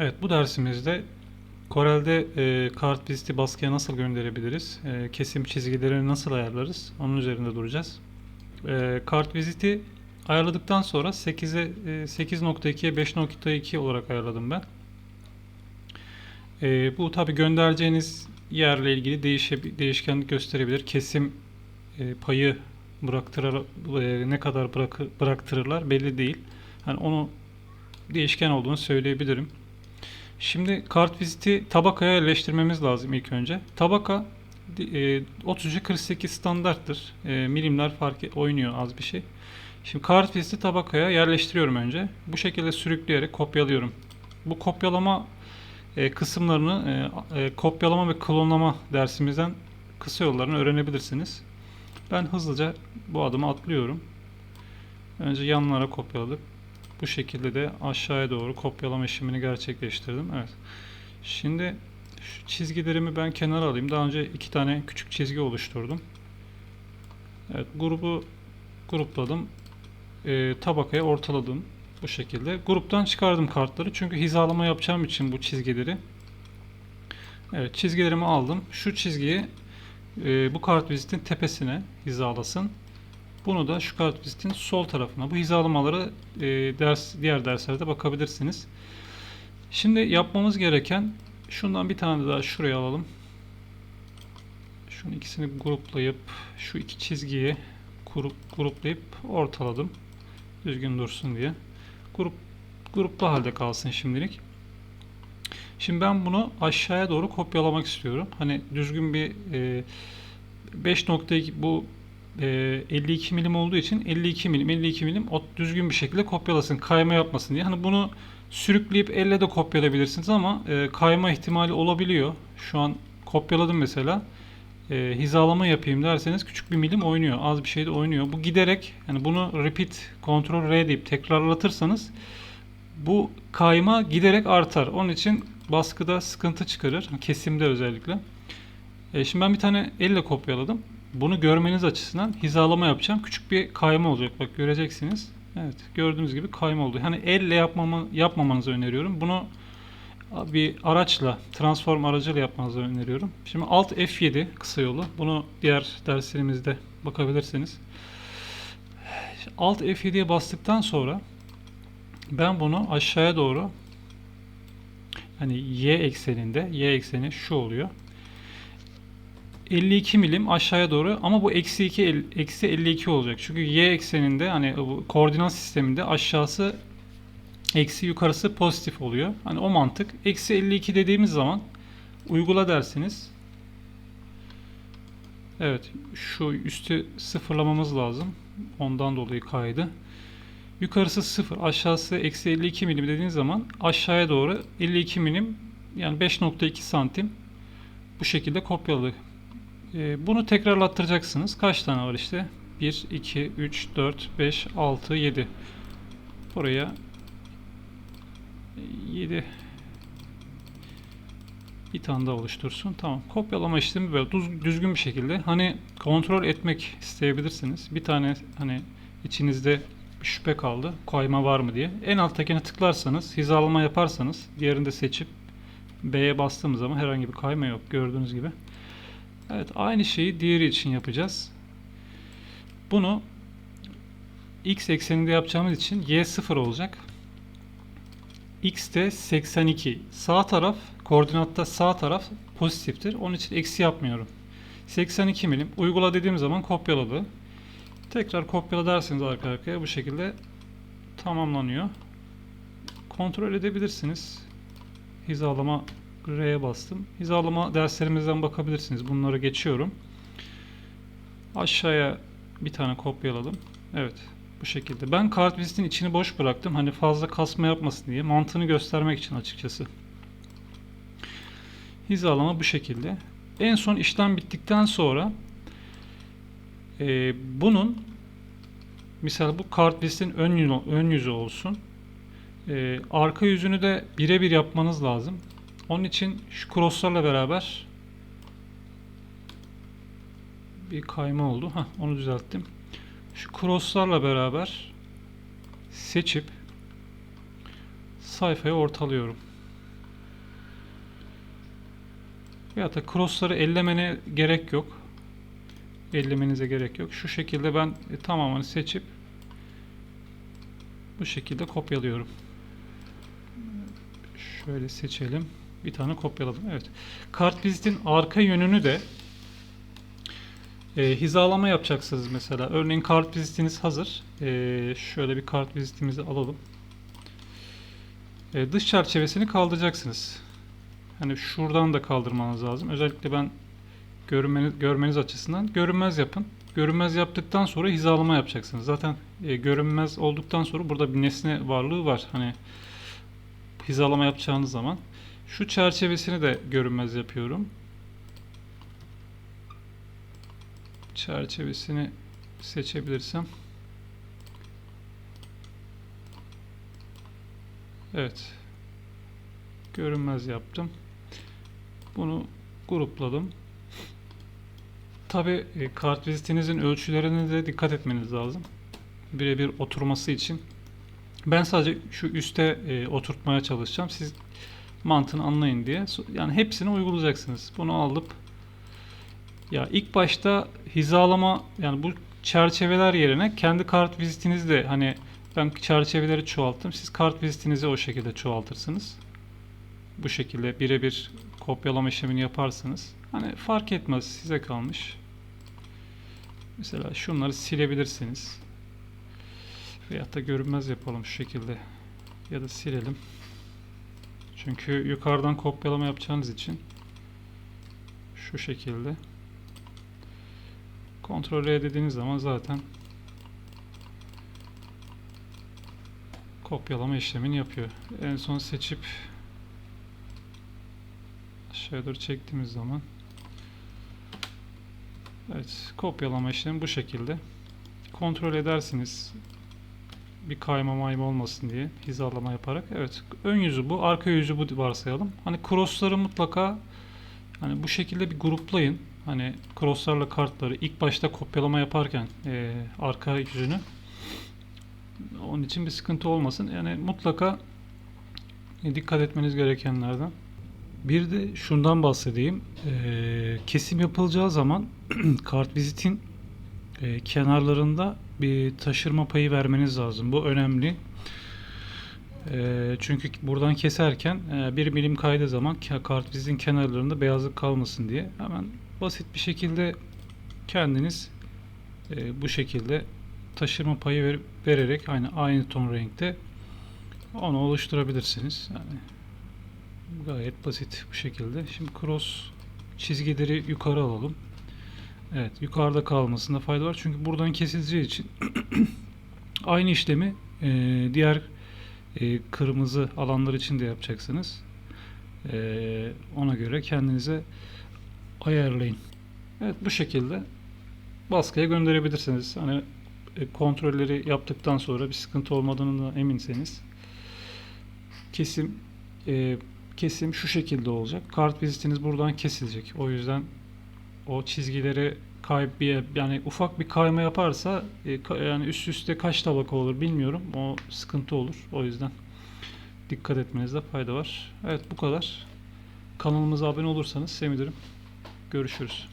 Evet bu dersimizde Corel'de e, kart viziti baskıya nasıl gönderebiliriz? E, kesim çizgilerini nasıl ayarlarız? Onun üzerinde duracağız. E, kart viziti ayarladıktan sonra 8'e e, 8.2'ye 5.2 olarak ayarladım ben. E, bu tabi göndereceğiniz yerle ilgili değişe, değişkenlik gösterebilir. Kesim e, payı bıraktırır, e, ne kadar bırakı, bıraktırırlar belli değil. Hani onu değişken olduğunu söyleyebilirim. Şimdi kart viziti tabakaya yerleştirmemiz lazım ilk önce. Tabaka e, 33-48 standarttır. E, milimler fark e- oynuyor az bir şey. Şimdi kart viziti tabakaya yerleştiriyorum önce. Bu şekilde sürükleyerek kopyalıyorum. Bu kopyalama e, kısımlarını kopyalama ve klonlama dersimizden kısa yollarını öğrenebilirsiniz. Ben hızlıca bu adımı atlıyorum. Önce yanlara kopyaladık. Bu şekilde de aşağıya doğru kopyalama işlemini gerçekleştirdim. Evet. Şimdi şu çizgilerimi ben kenara alayım. Daha önce iki tane küçük çizgi oluşturdum. Evet, grubu grupladım. Ee, tabakaya ortaladım. Bu şekilde. Gruptan çıkardım kartları. Çünkü hizalama yapacağım için bu çizgileri. Evet, çizgilerimi aldım. Şu çizgiyi e, bu kart vizitin tepesine hizalasın. Bunu da şu kart vizitin sol tarafına. Bu hizalamaları e, ders diğer derslerde bakabilirsiniz. Şimdi yapmamız gereken şundan bir tane daha şuraya alalım. Şunu ikisini gruplayıp şu iki çizgiyi grup, gruplayıp ortaladım. Düzgün dursun diye. Grup gruplu halde kalsın şimdilik. Şimdi ben bunu aşağıya doğru kopyalamak istiyorum. Hani düzgün bir e, 5.2 bu 52 milim olduğu için 52 milim 52 milim o düzgün bir şekilde kopyalasın kayma yapmasın diye. Hani bunu sürükleyip elle de kopyalayabilirsiniz ama e, kayma ihtimali olabiliyor. Şu an kopyaladım mesela. E, hizalama yapayım derseniz küçük bir milim oynuyor. Az bir şey de oynuyor. Bu giderek yani bunu repeat Ctrl R deyip tekrarlatırsanız bu kayma giderek artar. Onun için baskıda sıkıntı çıkarır. Kesimde özellikle. E, şimdi ben bir tane elle kopyaladım. Bunu görmeniz açısından hizalama yapacağım. Küçük bir kayma olacak. Bak göreceksiniz. Evet gördüğünüz gibi kayma oldu. Hani elle yapmama, yapmamanızı öneriyorum. Bunu bir araçla, transform aracıyla yapmanızı öneriyorum. Şimdi Alt F7 kısa yolu. Bunu diğer derslerimizde bakabilirsiniz. Alt F7'ye bastıktan sonra ben bunu aşağıya doğru hani y ekseninde, y ekseni şu oluyor. 52 milim aşağıya doğru ama bu eksi 2 eksi 52 olacak. Çünkü y ekseninde hani bu koordinat sisteminde aşağısı eksi yukarısı pozitif oluyor. Hani o mantık. Eksi 52 dediğimiz zaman uygula dersiniz. Evet şu üstü sıfırlamamız lazım. Ondan dolayı kaydı. Yukarısı 0 aşağısı eksi 52 milim dediğiniz zaman aşağıya doğru 52 milim yani 5.2 santim bu şekilde kopyaladık. E, bunu tekrarlattıracaksınız. Kaç tane var işte? 1, 2, 3, 4, 5, 6, 7. Buraya 7 bir tane daha oluştursun. Tamam. Kopyalama işlemi böyle düz, düzgün bir şekilde. Hani kontrol etmek isteyebilirsiniz. Bir tane hani içinizde şüphe kaldı. Kayma var mı diye. En alttakine tıklarsanız, hizalama yaparsanız diğerini de seçip B'ye bastığımız zaman herhangi bir kayma yok. Gördüğünüz gibi. Evet aynı şeyi diğeri için yapacağız. Bunu x ekseninde yapacağımız için y 0 olacak. x de 82. Sağ taraf koordinatta sağ taraf pozitiftir. Onun için eksi yapmıyorum. 82 milim. Uygula dediğim zaman kopyaladı. Tekrar kopyala derseniz arka arkaya bu şekilde tamamlanıyor. Kontrol edebilirsiniz. Hizalama R'ye bastım. Hizalama derslerimizden bakabilirsiniz. Bunları geçiyorum. Aşağıya bir tane kopyaladım. Evet. Bu şekilde. Ben kart vizitin içini boş bıraktım. Hani fazla kasma yapmasın diye. Mantığını göstermek için açıkçası. Hizalama bu şekilde. En son işlem bittikten sonra e, bunun mesela bu kart vizitin ön ön yüzü olsun. E, arka yüzünü de birebir yapmanız lazım. Onun için şu crosslarla beraber bir kayma oldu. Heh, onu düzelttim. Şu crosslarla beraber seçip sayfayı ortalıyorum. Veyahut da crossları ellemene gerek yok. Ellemenize gerek yok. Şu şekilde ben e, tamamını seçip bu şekilde kopyalıyorum. Şöyle seçelim. Bir tane kopyaladım. Evet. Kartvizitin arka yönünü de e, hizalama yapacaksınız mesela. Örneğin kartvizitiniz hazır. E, şöyle bir kartvizitimizi alalım. E, dış çerçevesini kaldıracaksınız. Hani şuradan da kaldırmanız lazım. Özellikle ben görmeniz, görmeniz açısından görünmez yapın. Görünmez yaptıktan sonra hizalama yapacaksınız. Zaten e, görünmez olduktan sonra burada bir nesne varlığı var. Hani hizalama yapacağınız zaman. Şu çerçevesini de görünmez yapıyorum. Çerçevesini seçebilirsem. Evet. Görünmez yaptım. Bunu grupladım. Tabi e, kartvizitinizin ölçülerine de dikkat etmeniz lazım. Birebir oturması için. Ben sadece şu üste e, oturtmaya çalışacağım. Siz mantığını anlayın diye. Yani hepsini uygulayacaksınız. Bunu alıp ya ilk başta hizalama yani bu çerçeveler yerine kendi kart vizitinizi de hani ben çerçeveleri çoğalttım. Siz kart vizitinizi o şekilde çoğaltırsınız. Bu şekilde birebir kopyalama işlemini yaparsınız. Hani fark etmez size kalmış. Mesela şunları silebilirsiniz. Veyahut da görünmez yapalım şu şekilde. Ya da silelim. Çünkü yukarıdan kopyalama yapacağınız için şu şekilde Ctrl R dediğiniz zaman zaten kopyalama işlemini yapıyor. En son seçip aşağıya doğru çektiğimiz zaman Evet, kopyalama işlemi bu şekilde. Kontrol edersiniz bir kayma mayma olmasın diye hizalama yaparak. Evet, ön yüzü bu, arka yüzü bu varsayalım. Hani crossları mutlaka hani bu şekilde bir gruplayın. Hani crosslarla kartları ilk başta kopyalama yaparken eee, arka yüzünü onun için bir sıkıntı olmasın. Yani mutlaka dikkat etmeniz gerekenlerden. Bir de şundan bahsedeyim. Ee, kesim yapılacağı zaman kartvizitin e, kenarlarında bir taşırma payı vermeniz lazım. Bu önemli. Ee, çünkü buradan keserken e, bir milim kaydığı zaman ka- kartvizitin kenarlarında beyazlık kalmasın diye hemen basit bir şekilde kendiniz e, bu şekilde taşırma payı ver- vererek aynı aynı ton renkte onu oluşturabilirsiniz. Yani Gayet basit bu şekilde. Şimdi cross çizgileri yukarı alalım. Evet yukarıda kalmasında fayda var. Çünkü buradan kesileceği için aynı işlemi e, diğer e, kırmızı alanlar için de yapacaksınız. E, ona göre kendinize ayarlayın. Evet bu şekilde baskıya gönderebilirsiniz. Hani e, kontrolleri yaptıktan sonra bir sıkıntı olmadığını eminseniz kesim e, kesim şu şekilde olacak. Kart vizitiniz buradan kesilecek. O yüzden o çizgileri kay bir yani ufak bir kayma yaparsa e, yani üst üste kaç tabaka olur bilmiyorum. O sıkıntı olur. O yüzden dikkat etmenizde fayda var. Evet bu kadar. Kanalımıza abone olursanız sevinirim. Görüşürüz.